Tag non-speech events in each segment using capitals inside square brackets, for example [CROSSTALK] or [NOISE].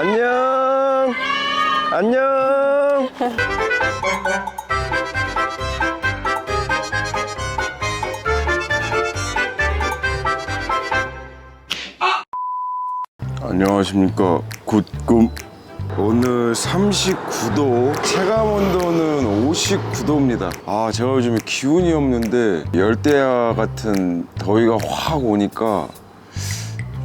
안녕. 안녕. 안녕하십니까 굿꿈 오늘 39도 체감 온도는 59도입니다 아 제가 요즘에 기운이 없는데 열대야 같은 더위가 확 오니까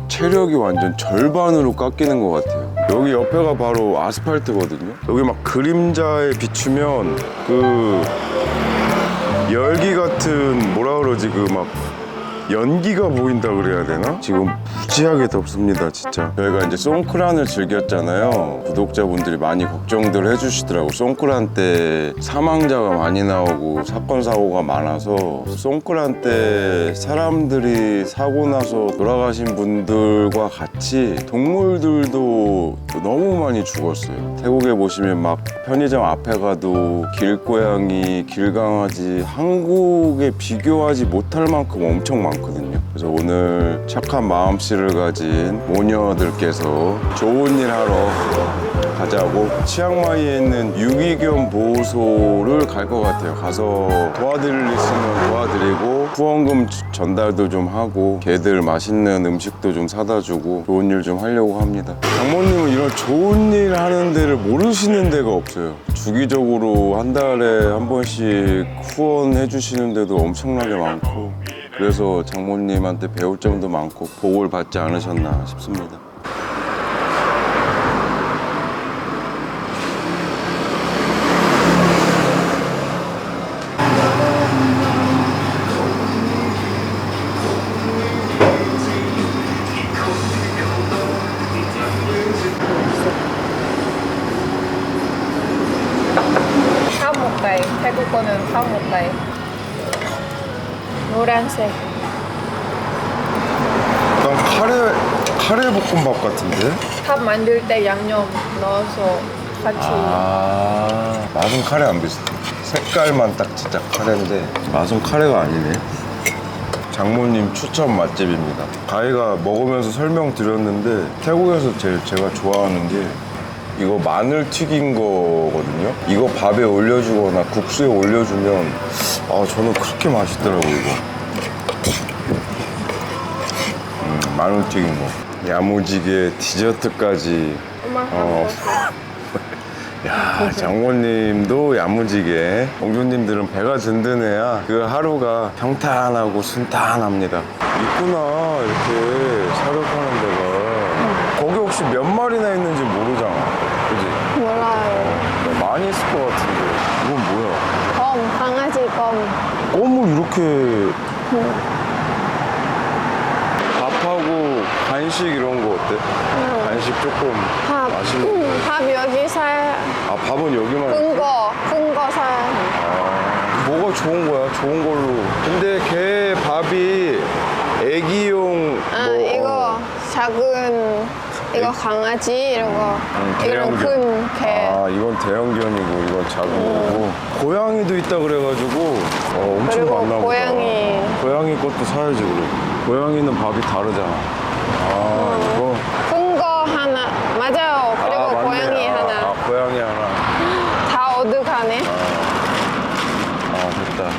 체력이 완전 절반으로 깎이는 것 같아요 여기 옆에가 바로 아스팔트거든요. 여기 막 그림자에 비추면 그 열기 같은 뭐라 그러지? 그막 연기가 보인다 그래야 되나? 지금 무지하게 덥습니다 진짜. 저희가 이제 송크란을 즐겼잖아요. 구독자분들이 많이 걱정들 해주시더라고. 송크란 때 사망자가 많이 나오고 사건 사고가 많아서 송크란 때 사람들이 사고 나서 돌아가신 분들과 같이 동물들도 너무 많이 죽었어요. 태국에 보시면 막 편의점 앞에 가도 길고양이, 길강아지 한국에 비교하지 못할 만큼 엄청 많 거든요. 그래서 오늘 착한 마음씨를 가진 모녀들께서 좋은 일 하러 가자고 치앙마이에 있는 유기견 보호소를 갈 것 같아요. 가서 도와드릴 일 있으면 도와드리고 후원금 전달도 좀 하고 개들 맛있는 음식도 좀 사다 주고 좋은 일 좀 하려고 합니다. 장모님은 이런 좋은 일 하는 데를 모르시는 데가 없어요. 주기적으로 한 달에 한 번씩 후원해 주시는 데도 엄청나게 많고 그래서 장모님한테 배울 점도 많고 복을 받지 않으셨나 싶습니다. 노란색 약간 카레 카레 볶음밥 같은데? 밥 만들 때 양념 넣어서 같이 아 맛은 카레 안 비슷해. 색깔만 딱 진짜 카레인데 맛은 카레가 아니네. 장모님 추천 맛집입니다. 가희가 먹으면서 설명드렸는데 태국에서 제일 제가 좋아하는 게 이거 마늘 튀긴 거거든요. 이거 밥에 올려주거나 국수에 올려주면 아 저는 그렇게 맛있더라고요 이거. 음, 마늘 튀긴 거. 야무지게 디저트까지 엄마 어. [LAUGHS] 야, 장모님도 야무지게 공주님들은 배가 든든해야 그 하루가 평탄하고 순탄합니다. 있구나 이렇게 사육하는 데가 거기 혹시 몇 마리나 있는지 모르잖아. 그지? 몰라요. 많이 있을 것 같은데 이건 뭐야? 검, 강아지 검. 껌을 이렇게 밥하고 간식 이런 거 어때? 간식 조금 밥. 맛있는 거. 음, 밥 여기 사야. 아 밥은 여기만 큰 거, 큰거 사야. 아, 뭐가 좋은 거야? 좋은 걸로. 근데 걔 밥이 애기용 아, 뭐 이거 어, 작은, 이거 강아지, 이런 거. 음, 이런 대형견. 큰 개. 아 이건 대형견이고 이건 작은 거고 고양이도 있다 그래가지고 어, 엄청 그리고 많나 보다. 고양이. 고양이 것도 사야지 그래. 고양이는 밥이 다르잖아. 아 이거. 큰 거 하나. 맞아요. 그리고 아, 맞네. 고양이 아, 하나. 아 고양이 하나. 다 어떡하네. 아 됐다.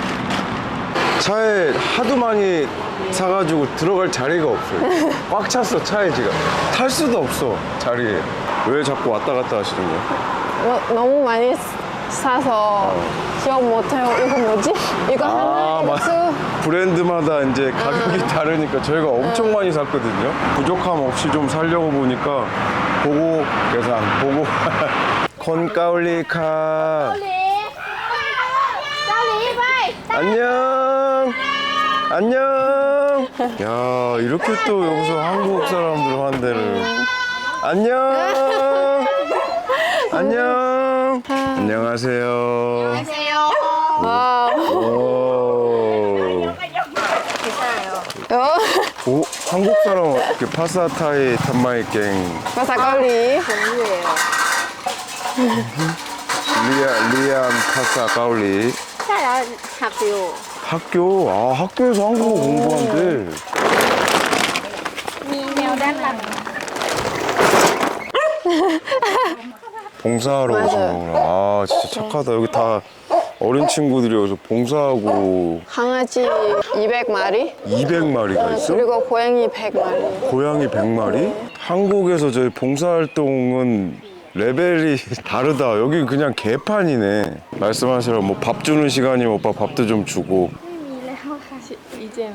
차에 하도 많이 사가지고 들어갈 자리가 없어요. [LAUGHS] 꽉 찼어 차에 지금. 탈 수도 없어 자리에. 왜 자꾸 왔다 갔다 하시는 거예요? 너, 너무 많이 사서 기억 못해요. 이거 뭐지? 이거 하나, 이거 맞-. 브랜드마다 이제 가격이 다르니까 저희가 엄청 많이 샀거든요. 부족함 없이 좀 살려고 보니까 보고 계산 보고. [LAUGHS] 콘까울리카. 안녕. 안녕. 야 이렇게 또 여기서 한국 사람들 환대를. 안녕. [LAUGHS] 안녕. 안녕하세요 괜찮아요. 오, 한국 사람 그 파스타타이 탄마이갱 마사걸리. 종류예요. 리아 리안 파스타 가울리 학교. 학교 아 학교에서 한국어 공부한대. 미 봉사하러 오신 거구나. 아 진짜 착하다. 여기 다 어린 친구들이 여기서 봉사하고 강아지 200마리 200마리가 있어? 그리고 고양이 100마리. 고양이 100마리? 한국에서 저희 봉사활동은 레벨이 [LAUGHS] 다르다. 여기 그냥 개판이네. 말씀하시라 뭐 밥 주는 시간이면 오빠 밥도 좀 주고. 이제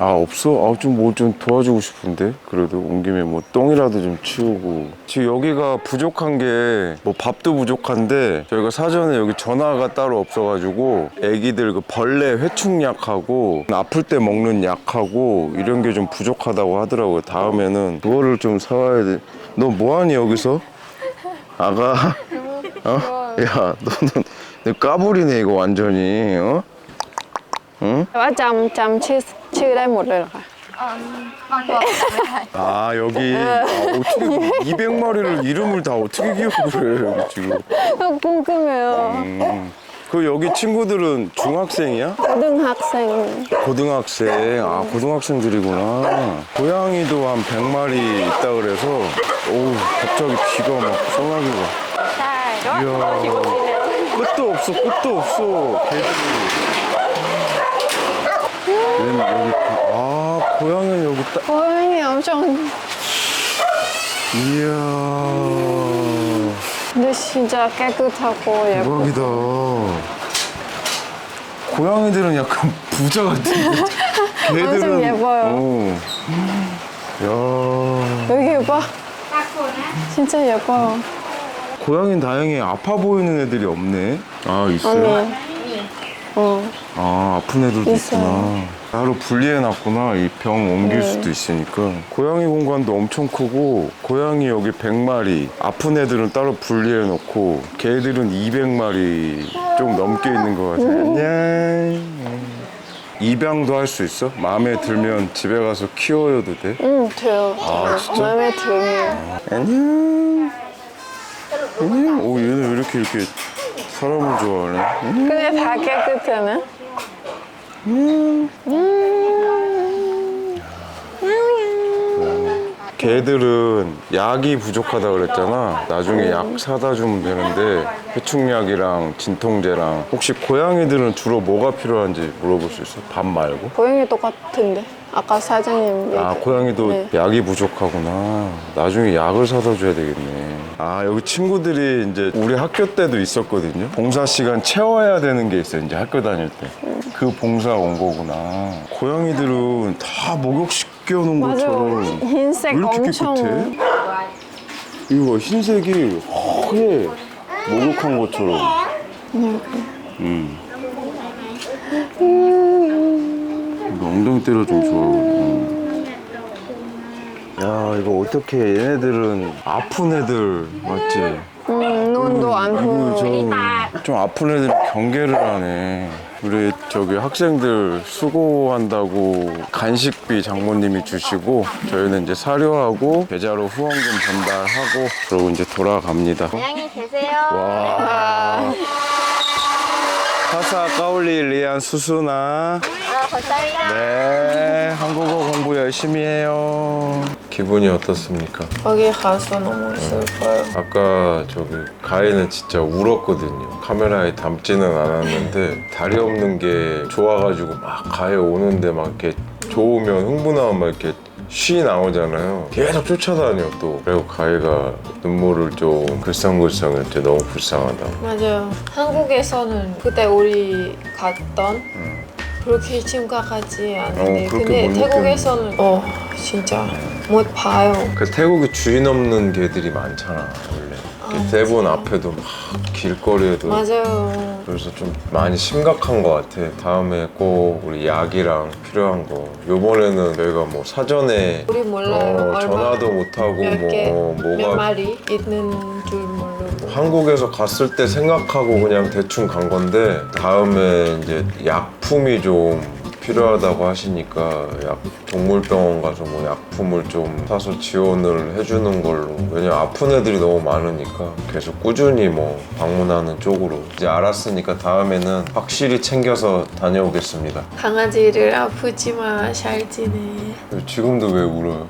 아 없어? 아 좀 뭐 좀 도와주고 싶은데 그래도 온 김에 뭐 똥이라도 좀 치우고 지금 여기가 부족한 게 뭐 밥도 부족한데 저희가 사전에 여기 전화가 따로 없어가지고 애기들 그 벌레 회충약하고 아플 때 먹는 약하고 이런 게 좀 부족하다고 하더라고요 다음에는 그거를 좀 사와야 돼 너 뭐하니 여기서? 아가? 어? 야 너는 너 까불이네 이거 완전히 어? แต่ว่าจำจำชื่อชื่อได้หมดเลยเหรอคะ 아 여기 아, 어떻게 200마리를 이름을 다 어떻게 기억을 해 여기 지금 궁금해요. 음. 그 여기 친구들은 중학생이야? 고등학생. 고등학생 아 고등학생들이구나 고양이도 한 100마리 있다 그래서 오 갑자기 비가 막 쏟아지고 ใช่ก็ 이야 끝도 없어 끝도 없어 개들이 얘는 여기 고- 아 고양이는 여기 딱 고양이 엄청 이야 근데 진짜 깨끗하고 예뻐. 대박이다. 고양이들은 약간 [LAUGHS] 부자 같은데. [LAUGHS] 엄청 예뻐요. 어. 야. 여기 봐. 진짜 예뻐요. 고양이는 다행히 아파 보이는 애들이 없네. 아 있어요? 언니. 어. 아 아픈 애들도 있어요. 있구나. 따로 분리해놨구나. 이 병 옮길 네. 수도 있으니까. 고양이 공간도 엄청 크고 고양이 여기 100마리. 아픈 애들은 따로 분리해놓고 걔들은 200마리 좀 넘게 있는 것 같아. 안녕. 입양도 할 수 있어? 마음에 들면 집에 가서 키워야도 돼? 응, 돼요. 아, 진짜? 마음에 들면. 안녕. 안녕. 오 얘는 왜 이렇게 이렇게 사람을 좋아하네? 안녕. 근데 다 깨끗하네. 개들은 약이 부족하다 그랬잖아. 나중에 약 사다 주면 되는데 해충약이랑 진통제랑 혹시 고양이들은 주로 뭐가 필요한지 물어볼 수 있어? 밥 말고? 고양이 똑같은데. 아까 사장님. 아 얘기- 고양이도 네. 약이 부족하구나. 나중에 약을 사다 줘야 되겠네. 아 여기 친구들이 이제 우리 학교 때도 있었거든요. 봉사 시간 채워야 되는 게 있어 요. 이제 학교 다닐 때. 그 봉사 온 거구나. 고양이들은 다 목욕 시켜 놓은 맞아요. 것처럼 흰색 왜 이렇게 엄청. 깨끗해? 이거 봐, 흰색이 허해 목욕한 것처럼. 음. 엉덩이 때려 좀 줘. 야 이거 어떻게 얘네들은 아픈 애들 맞지? 음, 눈도 안 보여. 좀, 좀 아픈 애들 경계를 하네. 우리 저기 학생들 수고한다고 간식비 장모님이 주시고 저희는 이제 사료하고 계좌로 후원금 전달하고 그러고 이제 돌아갑니다. 안녕히 계세요. 와. [LAUGHS] 카사 까울리 리안 수수나. 아, 감사합니다. 네, 한국어 공부 열심히 해요. 기분이 어떻습니까? 거기 가서 너무 슬퍼요. 아까 저기 가인은 진짜 울었거든요. 카메라에 담지는 않았는데 다리 없는 게 좋아가지고 막 가에 오는데 막 이렇게 좋으면 흥분하면 막 이렇게 쉬 나오잖아요. 계속 쫓아다녀 또. 그리고 가이가 눈물을 좀 글썽글썽 했지 너무 불쌍하다. 맞아요. 한국에서는 그때 우리 갔던 그렇게 심각하지 않은데 어, 그렇게 근데 못 태국에서는 어 진짜 못 봐요. 그 태국에 주인 없는 개들이 많잖아 원래. 아, 대본 앞에도 막 길거리에도 맞아요. 그래서 좀 많이 심각한 것 같아. 다음에 꼭 우리 약이랑 필요한 거. 요번에는 저희가 뭐 사전에 우리 몰라요. 어, 얼마 전화도 못하고 몇뭐 개, 어, 몇 뭐가 마리 있는 줄 모르고. 한국에서 갔을 때 생각하고 그냥 대충 간 건데 다음에 이제 약품이 좀 필요하다고 하시니까 약 동물병원 가서 뭐 약품을 좀 사서 지원을 해주는 걸로 왜냐면 아픈 애들이 너무 많으니까 계속 꾸준히 뭐 방문하는 쪽으로 이제 알았으니까 다음에는 확실히 챙겨서 다녀오겠습니다 강아지를 아프지만 잘 지내. 지금도 왜 울어요?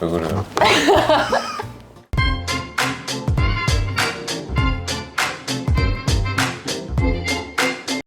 왜 그래요? [LAUGHS]